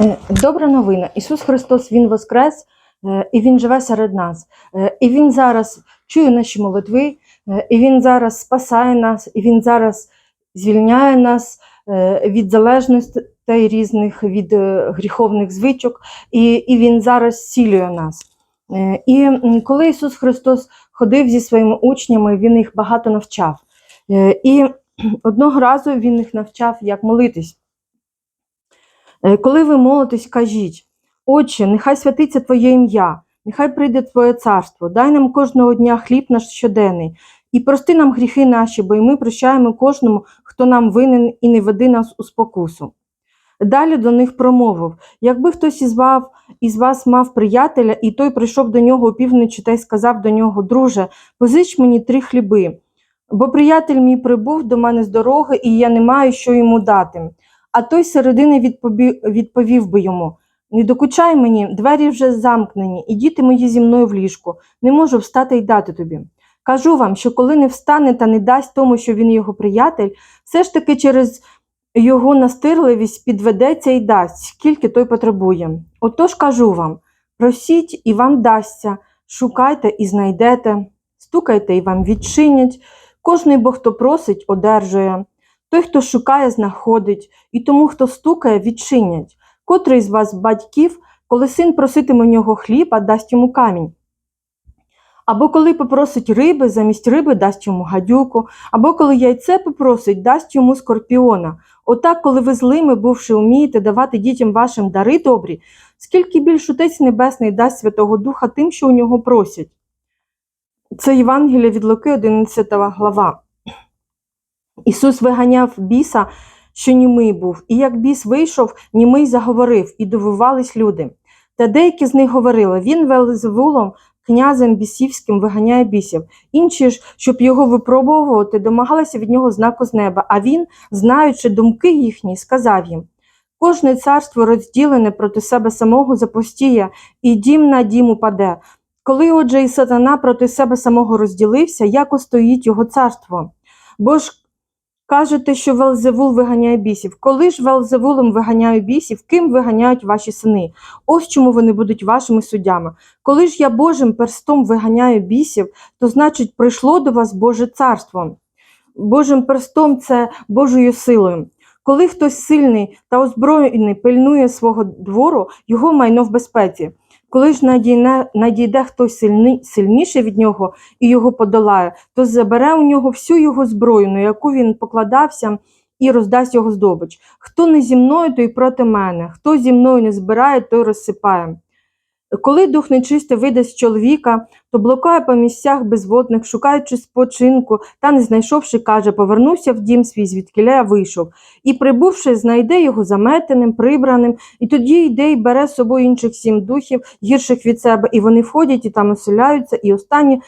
Е, Добра новина. Ісус Христос Він воскрес е, і Він живе серед нас. Е, І Він зараз чує наші молитви, і Він зараз спасає нас, і Він зараз звільняє нас від залежностей різних, від гріховних звичок, і, і Він зараз зцілює нас. І коли Ісус Христос ходив зі своїми учнями, Він їх багато навчав. І одного разу Він їх навчав, як молитись. Е, Коли ви молитесь, кажіть, Отче, нехай святиться Твоє ім'я, нехай прийде Твоє царство, дай нам кожного дня хліб наш щоденний, і прости нам гріхи наші, бо й ми прощаємо кожному, хто нам винен, і не веди нас у спокусу. Далі до них промовив: якби хтось із вас, із вас мав приятеля, і той прийшов до нього опівночі та й сказав до нього, друже, позич мені три хліби, бо приятель мій прибув до мене з дороги, і я не маю що йому дати. А той середини відповів, відповів би йому: Не докучай мені, двері вже замкнені, і діти мої зі мною в ліжку, не можу встати й дати тобі. Кажу вам, що коли не встане та не дасть тому, що він його приятель, все ж таки через його настирливість підведеться і дасть, скільки той потребує. Отож кажу вам: просіть і вам дасться, шукайте і знайдете, стукайте і вам відчинять. Кожний бо хто просить, одержує. Той, хто шукає, знаходить, і тому, хто стукає, відчинять. Котрий з вас, батьків, коли син проситиме в нього хліба, дасть йому камінь. Або коли попросить риби, замість риби дасть йому гадюку, або коли яйце попросить, дасть йому скорпіона. Отак, коли ви злими, бувши, умієте давати дітям вашим дари добрі, скільки більш Отець Небесний дасть Святого Духа тим, що у нього просять. Це Євангелія від Луки, 11 глава. Ісус виганяв біса, що німий був, і як біс вийшов, німий заговорив, і дивувались люди. Та деякі з них говорили: він Велзевулом, князем бісівським, виганяє бісів. Інші ж, щоб його випробовувати, домагалися від нього знаку з неба. А він, знаючи думки їхні, сказав їм: Кожне царство розділене проти себе самого запостіє, і дім на дім упаде. Коли, отже, і сатана проти себе самого розділився, як устоїть його царство? Бо ж кажете, що Велзевул виганяє бісів. Коли ж Велзевулом виганяє бісів, ким виганяють ваші сини? Ось чому вони будуть вашими суддями. Коли ж я Божим перстом виганяю бісів, то значить прийшло до вас Боже царство. Божим перстом це Божою силою. Коли хтось сильний та озброєний пильнує свого двору, його майно в безпеці. Коли ж надійне, надійде хтось сильний, сильніший від нього і його подолає, то забере у нього всю його зброю, на яку він покладався, і роздасть його здобич. Хто не зі мною, той проти мене, хто зі мною не збирає, той розсипає. Коли дух нечистий вийде з чоловіка, то блокає по місцях безводних, шукаючи спочинку, та, не знайшовши, каже, повернувся в дім свій, звідкіля я вийшов, і, прибувши, знайде його заметеним, прибраним, і тоді йде і бере з собою інших сім духів, гірших від себе, і вони входять і там оселяються, і останні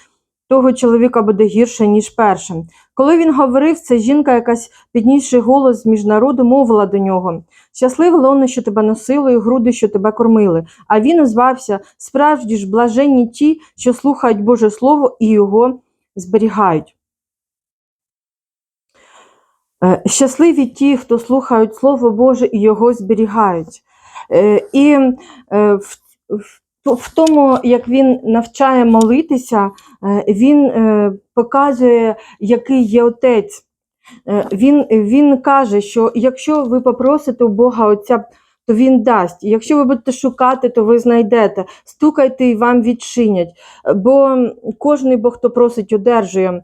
того чоловіка буде гірше, ніж першим. Коли він говорив, це жінка, якась піднісши голос між народу, мовила до нього Щасливе лоно, що тебе носило, і груди, що тебе кормили. А він озвався справді ж блаженні ті, що слухають Боже Слово і його зберігають. Е, Щасливі ті, хто слухають Слово Боже і його зберігають. Е, І е, в, в, тому, як він навчає молитися, е, він е, показує, який є отець. Е, Він, він каже, що якщо ви попросите у Бога Отця, то Він дасть. Якщо ви будете шукати, то ви знайдете. Стукайте і вам відчинять. Бо кожний Бог, хто просить, одержує.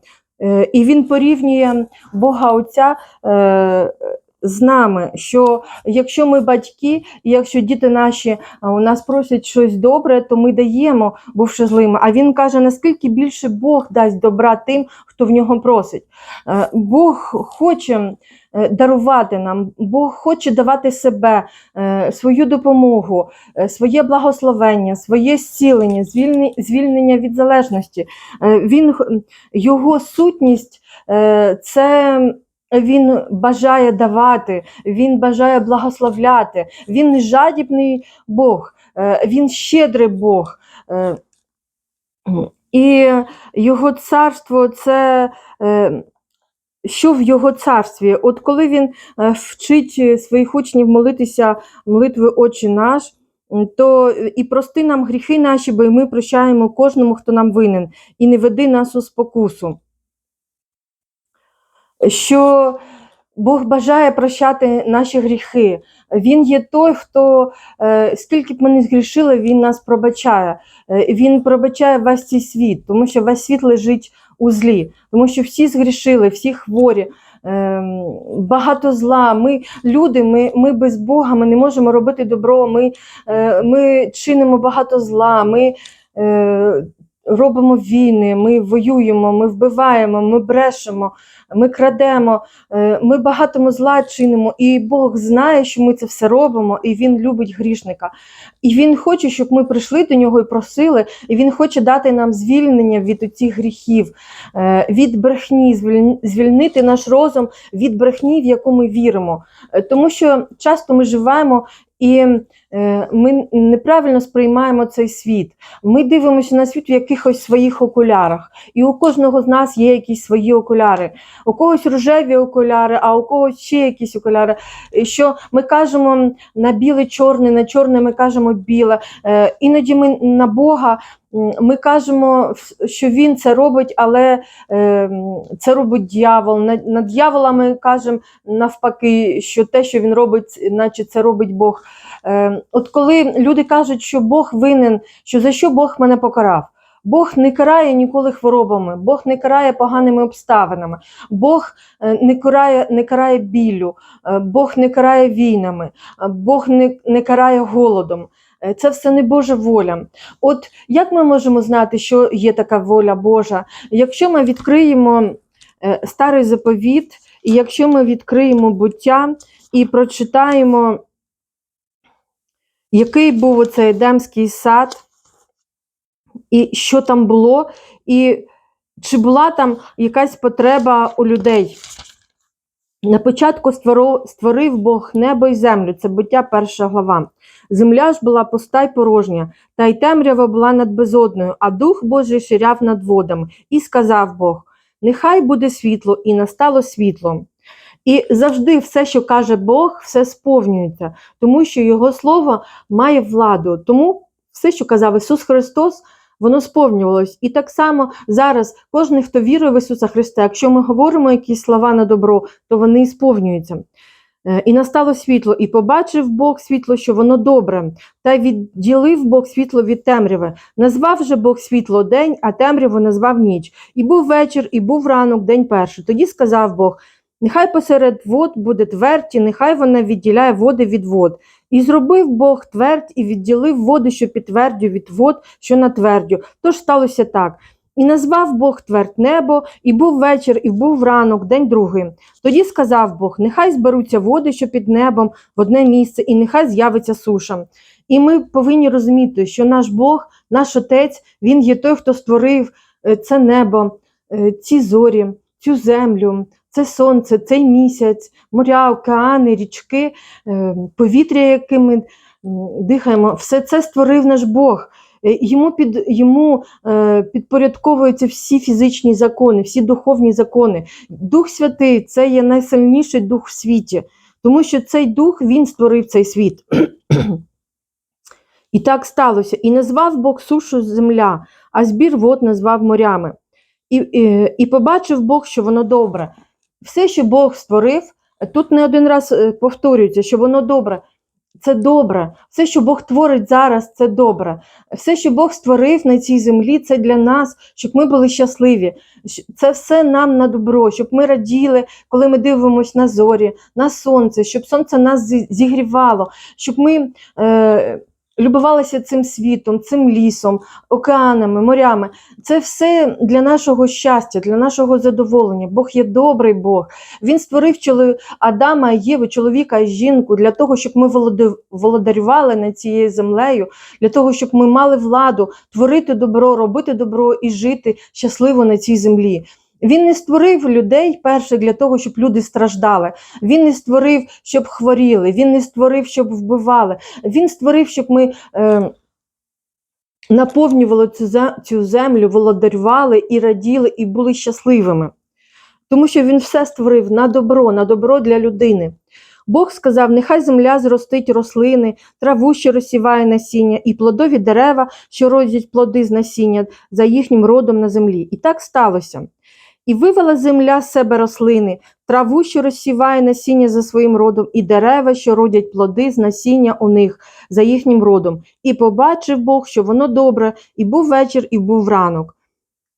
І він порівнює Бога Отця з нами, що якщо ми батьки, і якщо діти наші е, у нас просять щось добре, то ми даємо, бувши злими. А він каже, наскільки більше Бог дасть добра тим, хто в нього просить. Е, Бог хоче е, дарувати нам, Бог хоче давати себе, свою допомогу, своє благословення, своє зцілення, звільнення від залежності. Він його сутність це. Він бажає давати, він бажає благословляти. Він жадібний Бог, е, він щедрий Бог. Е, І його царство це е, що в його царстві. От коли він вчить своїх учнів молитися молитви Отче наш, то і прости нам гріхи наші, бо і ми прощаємо кожному, хто нам винен, і не веди нас у спокусу. Що Бог бажає прощати наші гріхи. Він є той, хто, е, скільки б ми не згрішили, він нас пробачає. Е, Він пробачає весь цей світ, тому що весь світ лежить у злі, тому що всі згрішили, всі хворі, ем, багато зла. Ми люди, ми, ми без Бога, ми не можемо робити добро, ми, е, ми чинимо багато зла, ми робимо війни, ми воюємо, ми вбиваємо, ми брешемо, ми крадемо, е, ми багатому зла чинимо, і Бог знає, що ми це все робимо, і Він любить грішника. І Він хоче, щоб ми прийшли до нього і просили, і Він хоче дати нам звільнення від цих гріхів, е, від брехні, звільнити наш розум від брехні, в яку ми віримо. Е, Тому що часто ми живемо і е, ми неправильно сприймаємо цей світ. Ми дивимося на світ в якихось своїх окулярах. І у кожного з нас є якісь свої окуляри. У когось рожеві окуляри, а у когось ще якісь окуляри. Що ми кажемо на біле чорне, на чорне ми кажемо біле. Е, Іноді ми на Бога. Ми кажемо, що він це робить, але е, це робить дьявол. На, дьявола ми кажемо навпаки, що те, що він робить, наче це робить Бог. Е, От коли люди кажуть, що Бог винен, що за що Бог мене покарав? Бог не карає ніколи хворобами, Бог не карає поганими обставинами, Бог е, не карає, не карає біллю, е, Бог не карає війнами, е, Бог не, не карає голодом. Е, Це все не Божа воля. От як ми можемо знати, що є така воля Божа? Якщо ми відкриємо е, старий заповіт, і якщо ми відкриємо буття і прочитаємо, який був оцей Едемський сад, і що там було, і чи була там якась потреба у людей. На початку створив, Бог небо і землю, це буття перша глава. Земля ж була пуста й порожня, та й темрява була над безодною, а дух Божий ширяв над водами. І сказав Бог: Нехай буде світло, і настало світло. І завжди все, що каже Бог, все сповнюється, тому що Його слово має владу. Тому все, що казав Ісус Христос, воно сповнювалось. І так само зараз кожен, хто вірує в Ісуса Христа, якщо ми говоримо якісь слова на добро, то вони і сповнюються. Е, І настало світло, і побачив Бог світло, що воно добре, та відділив Бог світло від темряви. Назвав же Бог світло день, а темряву назвав ніч. І був вечір, і був ранок, день перший. Тоді сказав Бог: Нехай посеред вод буде твердь, і нехай вона відділяє води від вод. І зробив Бог твердь і відділив води, що під твердю від вод, що на твердю. Тож сталося так. І назвав Бог твердь небо, і був вечір, і був ранок, день другий. Тоді сказав Бог: нехай зберуться води, що під небом, в одне місце, і нехай з'явиться суша. І ми повинні розуміти, що наш Бог, наш Отець, Він є той, хто створив е, це небо, е, ці зорі, цю землю, це сонце, цей місяць, моря, океани, річки, е, повітря, яким ми дихаємо. Все це створив наш Бог. Е, Йому під йому е, підпорядковуються всі фізичні закони, всі духовні закони. Дух Святий це є найсильніший дух в світі, тому що цей дух він створив цей світ. І так сталося. І назвав Бог сушу земля, а збір вод назвав морями. І, і, і побачив Бог, що воно добре. Все, що Бог створив, тут не один раз е, повторюється, що воно добре. Це добре. Все, що Бог творить зараз, це добре. Все, що Бог створив на цій землі, це для нас, щоб ми були щасливі. Це все нам на добро, щоб ми раділи, коли ми дивимося на зорі, на сонце, щоб сонце нас зігрівало, щоб ми е, любувалися цим світом, цим лісом, океанами, морями. Це все для нашого щастя, для нашого задоволення. Бог є добрий Бог. Він створив чоло... Адама Єву, чоловіка і жінку для того, щоб ми володарювали над цією землею, для того, щоб ми мали владу творити добро, робити добро і жити щасливо на цій землі. Він не створив людей перше для того, щоб люди страждали. Він не створив, щоб хворіли. Він не створив, щоб вбивали. Він створив, щоб ми е, наповнювали цю, землю, володарювали і раділи, і були щасливими. тому що він все створив на добро, на добро для людини. Бог сказав: нехай земля зростить рослини, траву, що розсіває насіння, і плодові дерева, що родять плоди з насіння за їхнім родом на землі. І так сталося. І вивела земля з себе рослини, траву, що розсіває насіння за своїм родом, і дерева, що родять плоди з насіння у них за їхнім родом. І побачив Бог, що воно добре, і був вечір, і був ранок.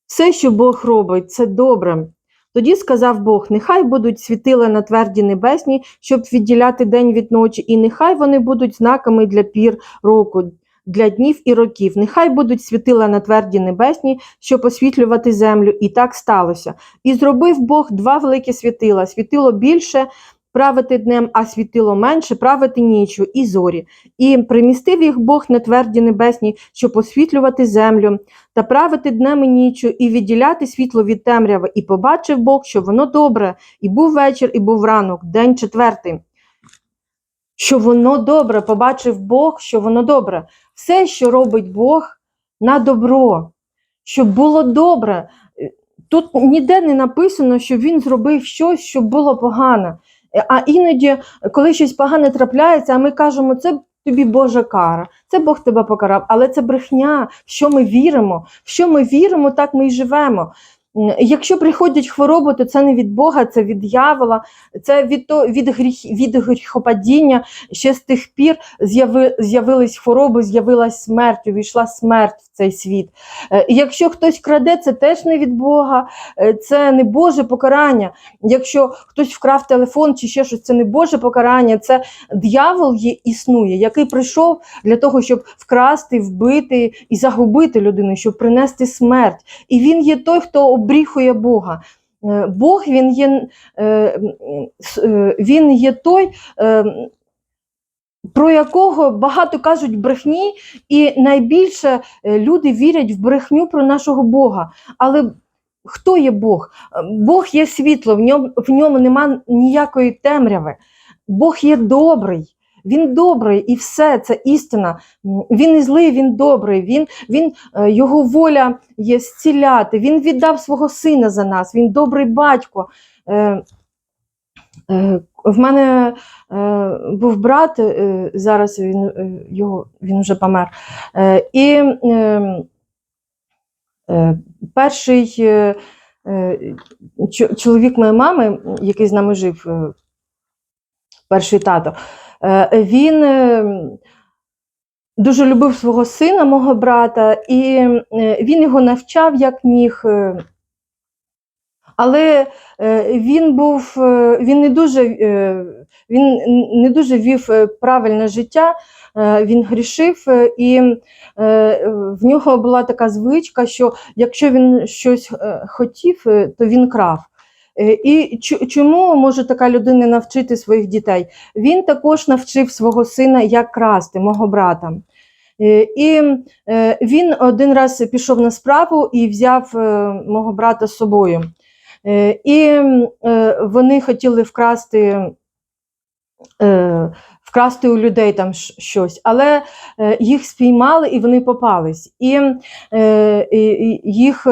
Все, що Бог робить, це добре. Тоді сказав Бог: нехай будуть світила на тверді небесні, щоб відділяти день від ночі, і нехай вони будуть знаками для пір року, для днів і років. Нехай будуть світила на тверді небесні, щоб освітлювати землю. І так сталося. І зробив Бог два великі світила: світило більше. Правити днем, а світило менше, правити ніччю і зорі. І примістив їх Бог на тверді небесні, щоб освітлювати землю, та правити днем і ніччю, і відділяти світло від темряви. І побачив Бог, що воно добре, і був вечір, і був ранок, день четвертий. Що воно добре, побачив Бог, що воно добре. Все, що робить Бог, на добро, щоб було добре. Тут ніде не написано, що він зробив щось, щоб було погано. А іноді, коли щось погане трапляється, а ми кажемо, це тобі Божа кара, це Бог тебе покарав, але це брехня, що ми віримо, в що ми віримо, так ми й живемо. Якщо приходять хвороби, то це не від Бога, це від дьявола, це від, то, від, гріх, від гріхопадіння. Ще з тих пір з'яви, з'явились хвороби, з'явилась смерть, увійшла смерть в цей світ. Е, якщо хтось краде, це теж не від Бога, е, це не Боже покарання. Якщо хтось вкрав телефон чи ще щось, це не Боже покарання, це диявол є, існує, який прийшов для того, щоб вкрасти, вбити і загубити людину, щоб принести смерть. І він є той, хто обріхує Бога. Е, Бог він є, е, е, він є той, про якого багато кажуть брехні, і найбільше люди вірять в брехню про нашого Бога. Але хто є Бог? Бог є світло, в ньому, в ньому нема ніякої темряви. Бог є добрий. Він добрий і все це істина. Він не злий, він добрий. Він, він, е, його воля є зціляти. Він віддав свого сина за нас. Він добрий батько. Е, е, в мене був брат, зараз він, його, він вже помер. І перший чоловік моєї мами, який з нами жив, перший тато, він е, дуже любив свого сина, мого брата, і е, він його навчав як міг. е, Але е, він був, е, він не дуже, е, він не дуже вів е, правильне життя, е, він грішив, е, і е, в нього була така звичка, що якщо він щось е, хотів, е, то він крав. Е, І чому може така людина навчити своїх дітей? Він також навчив свого сина, як красти, мого брата. Е, І е, він один раз пішов на справу і взяв мого брата з собою. І вони хотіли вкрасти, вкрасти у людей там щось, але їх спіймали і вони попались. І їх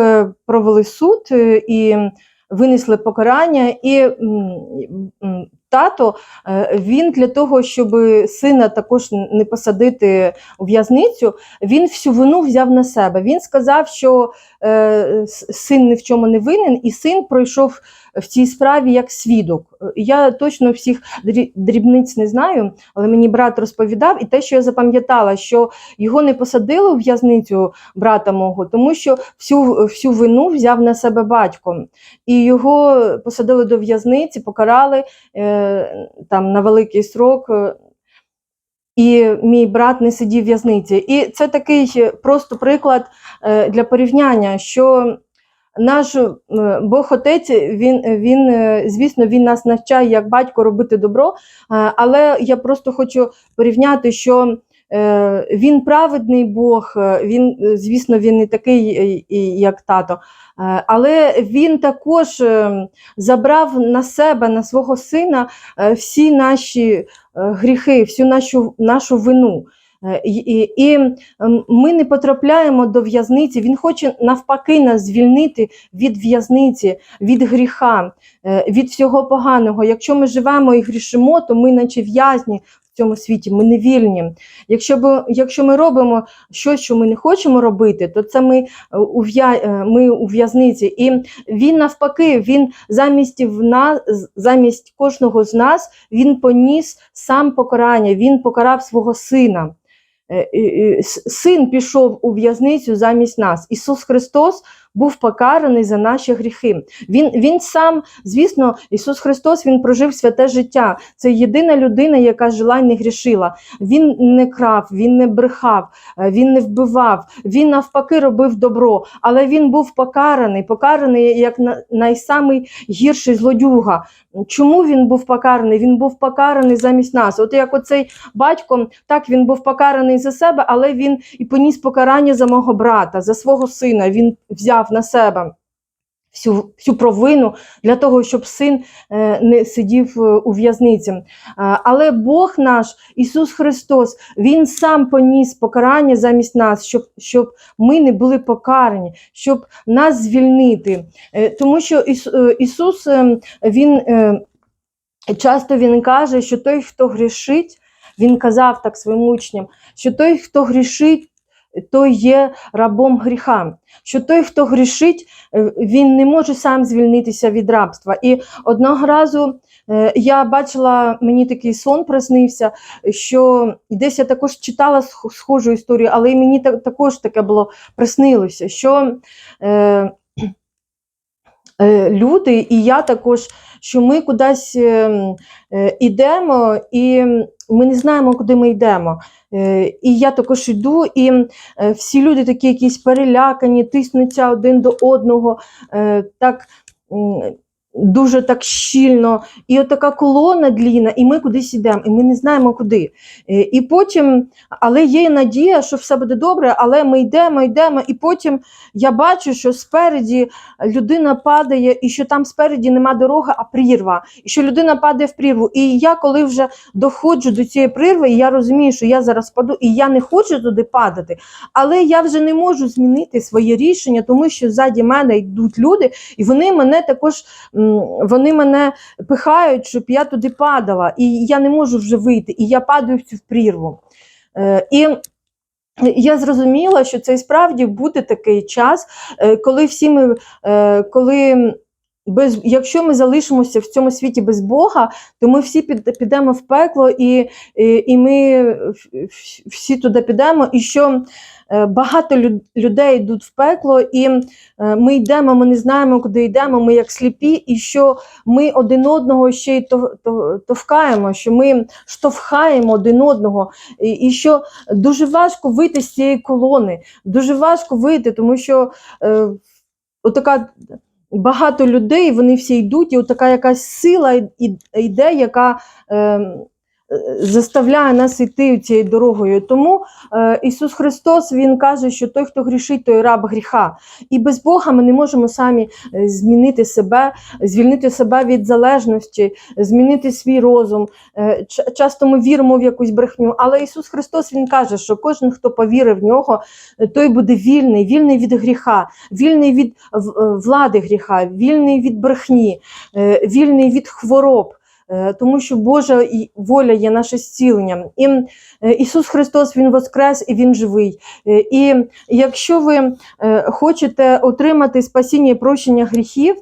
провели суд і винесли покарання. І тато е, він для того, щоб сина також не посадити у в'язницю, він всю вину взяв на себе. Він сказав, що е, син ні в чому не винен, і син пройшов в цій справі як свідок. Я точно всіх дрібниць не знаю, але мені брат розповідав, і те, що я запам'ятала, що його не посадили у в'язницю брата мого, тому що всю, всю вину взяв на себе батько. І його посадили до в'язниці, покарали е, там на великий срок. е, І мій брат не сидів в в'язниці. І це такий просто приклад е, для порівняння, що наш е, Бог Отець, він, він, звісно, він нас навчає як батько робити добро, але я просто хочу порівняти, що він праведний Бог, е, він, е, звісно, він не такий, е, як тато, е, але він також е, забрав на себе, на свого сина е, всі наші е, гріхи, всю нашу, нашу вину. Е, І, і, ми не потрапляємо до в'язниці. Він хоче навпаки нас звільнити від в'язниці, від гріха, е, від всього поганого. Якщо ми живемо і грішимо, то ми наче в'язні цьому світі, ми не вільні. Якщо, б, якщо ми робимо щось, що ми не хочемо робити, то це ми е, у, е, ми у в'язниці. І він навпаки, він замість в нас, замість кожного з нас, він поніс сам покарання, він покарав свого сина. Е, Син пішов у в'язницю замість нас. Ісус Христос був покараний за наші гріхи. Він, він сам, звісно, Ісус Христос він прожив святе життя. Це єдина людина, яка жила і не грішила. Він не крав, він не брехав, е, він не вбивав, він навпаки робив добро. Але він був покараний, покараний як найсамий гірший злодюга. Чому він був покараний? Він був покараний замість нас. От як оцей батько, так він був покараний за себе, але він і поніс покарання за мого брата, за свого сина. Він взяв на себе всю, всю провину для того, щоб син е, не сидів е, у в'язниці. Е, але Бог наш, Ісус Христос, Він сам поніс покарання замість нас, щоб, щоб ми не були покарані, щоб нас звільнити. Тому що Іс, Ісус Він часто Він каже, що той, хто грішить, Він казав так своїм учням, що той, хто грішить, той є рабом гріха. Що той, хто грішить, е, він не може сам звільнитися від рабства. І одного разу е, я бачила, мені такий сон приснився, що десь я також читала схожу історію, але і мені також таке було приснилося, що е, е, люди, і я також, що ми кудись е, е, йдемо, і ми не знаємо, куди ми йдемо. Е, І я також йду, і е, всі люди такі якісь перелякані, тиснуться один до одного, е, так дуже так щільно. І от така колона длінна, і ми кудись йдемо, і ми не знаємо куди. Е, І потім, але є надія, що все буде добре, але ми йдемо, йдемо, і потім я бачу, що спереді людина падає, і що там спереді нема дороги, а прірва, і що людина падає в прірву. І я, коли вже доходжу до цієї прірви, і я розумію, що я зараз паду, і я не хочу туди падати, але я вже не можу змінити своє рішення, тому що ззаді мене йдуть люди, і вони мене також вони мене пихають, щоб я туди падала, і я не можу вже вийти, і я падаю в цю прірву. Е, І я зрозуміла, що це і справді буде такий час, е, коли всі ми, е, коли без, якщо ми залишимося в цьому світі без Бога, то ми всі під, підемо в пекло, і, і, і ми всі туди підемо. І що багато людей йдуть в пекло, і е, ми йдемо, ми не знаємо, куди йдемо, ми як сліпі, і що ми один одного ще й то- то- товкаємо, що ми штовхаємо один одного, і, що дуже важко вийти з цієї колони, дуже важко вийти, тому що е, отака багато людей, вони всі йдуть, і отака якась сила йде, яка е, е, заставляє нас йти цією дорогою. Тому е, Ісус Христос Він каже, що той, хто грішить, той раб гріха. І без Бога ми не можемо самі е, змінити себе, звільнити себе від залежності, змінити свій розум. Е, Часто ми віримо в якусь брехню, але Ісус Христос Він каже, що кожен, хто повірив в нього, е, той буде вільний, вільний від гріха, вільний від е, влади гріха, вільний від брехні, е, вільний від хвороб. Е, Тому що Божа воля є наше зціленням. І е, Ісус Христос Він воскрес і Він живий. Е, І якщо ви хочете отримати спасіння і прощення гріхів,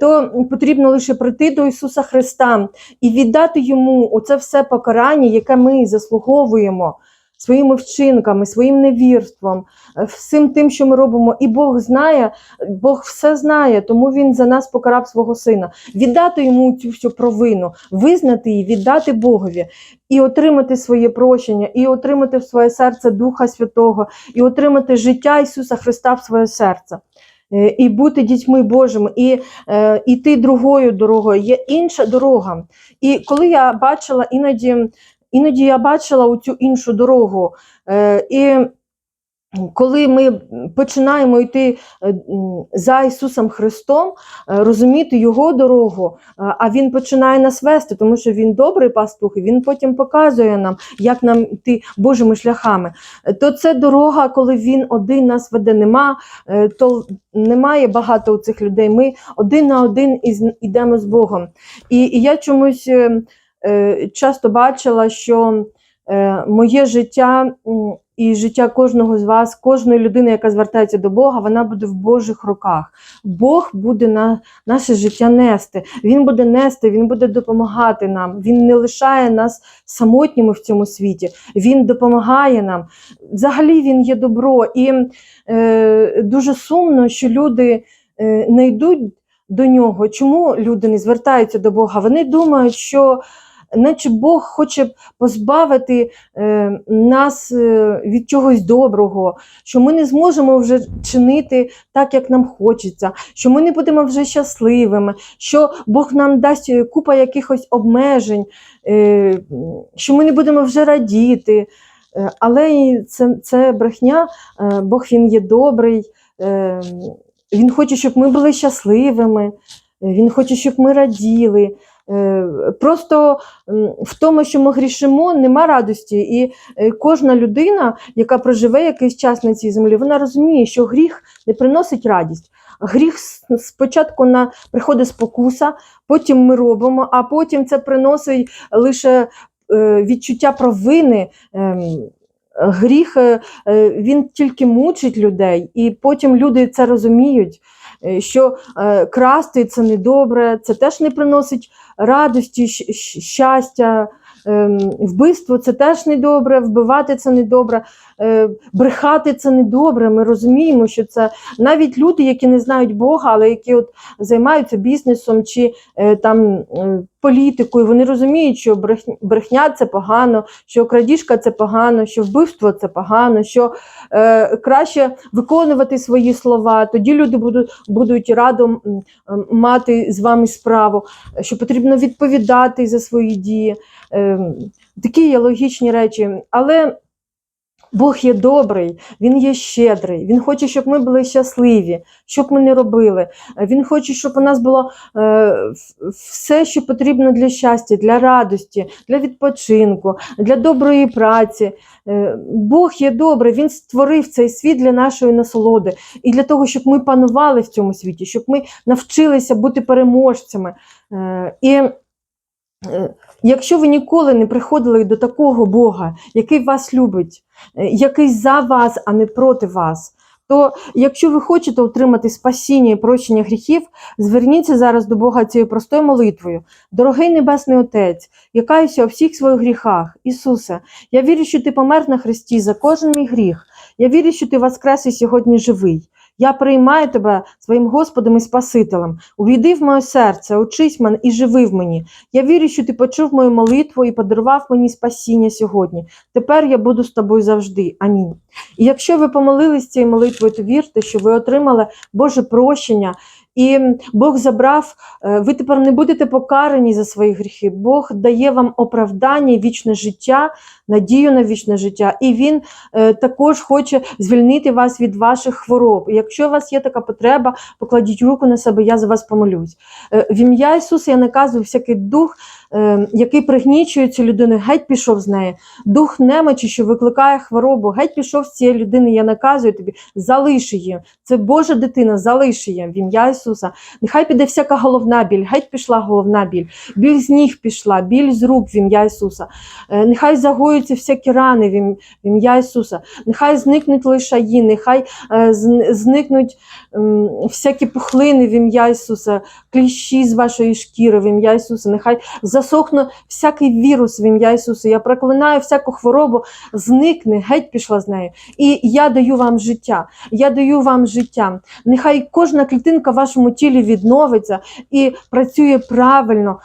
то потрібно лише прийти до Ісуса Христа і віддати Йому оце все покарання, яке ми заслуговуємо своїми вчинками, своїм невірством, е, всім тим, що ми робимо. І Бог знає, Бог все знає, тому Він за нас покарав свого сина. Віддати йому цю всю провину, визнати її, віддати Богові. І отримати своє прощення, і отримати в своє серце Духа Святого, і отримати життя Ісуса Христа в своє серце. Е, І бути дітьми Божими, і е, йти другою дорогою. Є інша дорога. І коли я бачила іноді, іноді я бачила у цю іншу дорогу, е, і коли ми починаємо йти е, за Ісусом Христом, е, розуміти Його дорогу, а Він починає нас вести, тому що Він добрий пастух, і Він потім показує нам, як нам йти Божими шляхами. То це дорога, коли Він один нас веде, нема, то немає багато цих людей. Ми один на один ідемо з Богом. І, і я чомусь часто бачила, що е, моє життя і життя кожного з вас, кожної людини, яка звертається до Бога, вона буде в Божих руках. Бог буде на наше життя нести. Він буде нести, він буде допомагати нам. Він не лишає нас самотніми в цьому світі. Він допомагає нам. Взагалі він є добро. І е, дуже сумно, що люди е, не йдуть до нього. Чому люди не звертаються до Бога? Вони думають, що наче Бог хоче позбавити е, нас е, від чогось доброго, що ми не зможемо вже чинити так, як нам хочеться, що ми не будемо вже щасливими, що Бог нам дасть е, купа якихось обмежень, що ми не будемо вже радіти. Але це, це брехня, Бог він є добрий, Він хоче, щоб ми були щасливими, Він хоче, щоб ми раділи. Е, Просто в тому, що ми грішимо, нема радості. І е, кожна людина, яка проживе якийсь час на цій землі, вона розуміє, що гріх не приносить радість. Гріх спочатку на приходить спокуса, потім ми робимо, а потім це приносить лише е, відчуття провини. ем, Гріх він тільки мучить людей, і потім люди це розуміють, що е, красти це недобре, це теж не приносить радості, щастя. Ем, Вбивство це теж недобре, вбивати це недобре, е, брехати це недобре. Ми розуміємо, що це навіть люди, які не знають Бога, але які от займаються бізнесом чи е, там е, політикою, вони розуміють, що брехня, це погано, що крадіжка це погано, що вбивство це погано, що краще виконувати свої слова. Тоді люди будуть, будуть радо мати з вами справу, що потрібно відповідати за свої дії. Такі є логічні речі. Але Бог є добрий, Він є щедрий, Він хоче, щоб ми були щасливі, щоб ми не робили. Він хоче, щоб у нас було е, все, що потрібно для щастя, для радості, для відпочинку, для доброї праці. Е, Бог є добрий, Він створив цей світ для нашої насолоди і для того, щоб ми панували в цьому світі, щоб ми навчилися бути переможцями. Е, І якщо ви ніколи не приходили до такого Бога, який вас любить, е, який за вас, а не проти вас, то якщо ви хочете отримати спасіння і прощення гріхів, зверніться зараз до Бога цією простою молитвою. Дорогий Небесний Отець, я каюся у всіх своїх гріхах. Ісусе, я вірю, що ти помер на Христі за кожен мій гріх. Я вірю, що ти воскрес і сьогодні живий. Я приймаю тебе своїм Господом і Спасителем. Увійди в моє серце, очись мене і живи в мені. Я вірю, що ти почув мою молитву і подарував мені спасіння сьогодні. Тепер я буду з тобою завжди. Амінь. І якщо ви помолились цією молитвою, то вірте, що ви отримали Боже прощення. І Бог забрав, е, ви тепер не будете покарані за свої гріхи. Бог дає вам оправдання, вічне життя, надію на вічне життя. І Він е, також хоче звільнити вас від ваших хвороб. І якщо у вас є така потреба, покладіть руку на себе, я за вас помолюсь. Е, в ім'я Ісуса я наказую всякий дух, який пригнічує цю людину, геть пішов з неї. Дух немочі, що викликає хворобу, геть пішов з цієї людини. Я наказую тобі, залиши її. Це Божа дитина, залиши її в ім'я Ісуса. Нехай піде всяка головна біль, геть пішла головна біль, біль з ніг пішла, біль з рук в ім'я Ісуса. Е, Нехай загоюються всякі рани в ім'я Ісуса. Нехай зникнуть лишаї, нехай е, зникнуть всякі пухлини в ім'я Ісуса, кліщі з вашої шкіри в ім'я Ісуса. Нехай засохне всякий вірус в ім'я Ісуса. Я проклинаю всяку хворобу, зникне, геть пішла з нею. І я даю вам життя. Я даю вам життя. Нехай кожна клітинка в вашому тілі відновиться і працює правильно.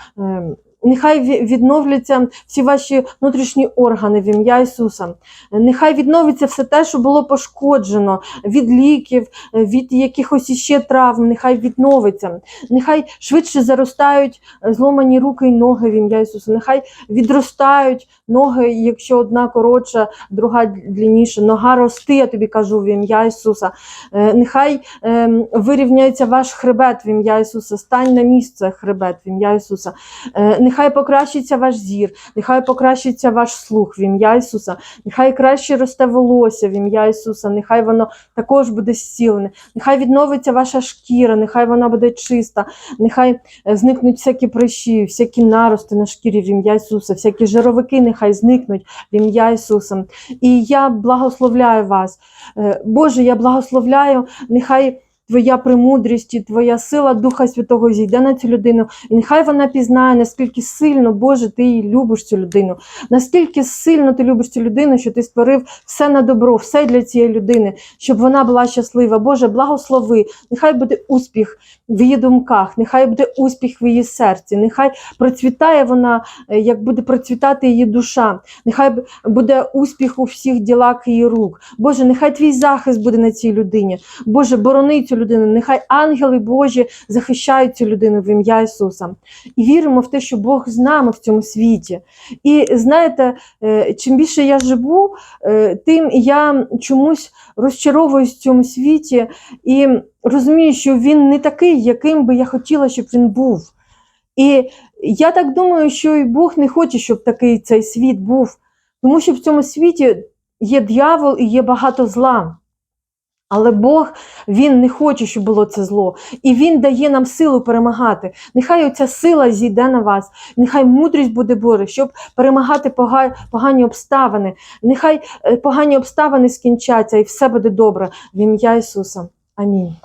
Нехай відновляться всі ваші внутрішні органи в ім'я Ісуса. Нехай відновиться все те, що було пошкоджено від ліків, від якихось іще травм. Нехай відновиться. Нехай швидше заростають зломані руки і ноги в ім'я Ісуса. Нехай відростають ноги, якщо одна коротша, друга длінніша. Нога рости, я тобі кажу, в ім'я Ісуса. Е, Нехай ем, вирівняється ваш хребет в ім'я Ісуса. Стань на місце хребет в ім'я Ісуса. Е, Нехай покращиться ваш зір, нехай покращиться ваш слух в ім'я Ісуса. Нехай краще росте волосся в ім'я Ісуса. Нехай воно також буде зцілене. Нехай відновиться ваша шкіра, нехай вона буде чиста. Нехай е, зникнуть всякі прищі, всякі нарости на шкірі в ім'я Ісуса, всякі жировики нехай зникнуть в ім'я Ісуса. І я благословляю вас. Е, Боже, я благословляю, нехай Твоя премудрість і Твоя сила Духа Святого зійде на цю людину, і нехай вона пізнає, наскільки сильно, Боже, ти її любиш цю людину, наскільки сильно ти любиш цю людину, що ти створив все на добро, все для цієї людини, щоб вона була щаслива. Боже, благослови, нехай буде успіх в її думках, нехай буде успіх в її серці, нехай процвітає вона, е, як буде процвітати її душа, нехай буде успіх у всіх ділах її рук. Боже, нехай твій захист буде на цій людині. Боже, борони цю людину, нехай ангели Божі захищають цю людину в ім'я Ісуса. І віримо в те, що Бог з нами в цьому світі. І знаєте, е, чим більше я живу, е, тим я чомусь розчаровуюсь в цьому світі і розумію, що він не такий, яким би я хотіла, щоб він був. І я так думаю, що і Бог не хоче, щоб такий цей світ був, тому що в цьому світі є дьявол і є багато зла. Але Бог Він не хоче, щоб було це зло, і Він дає нам силу перемагати. Нехай оця сила зійде на вас, нехай мудрість буде Божа, щоб перемагати погані обставини. Нехай е, погані обставини скінчаться і все буде добре в ім'я Ісуса. Амінь.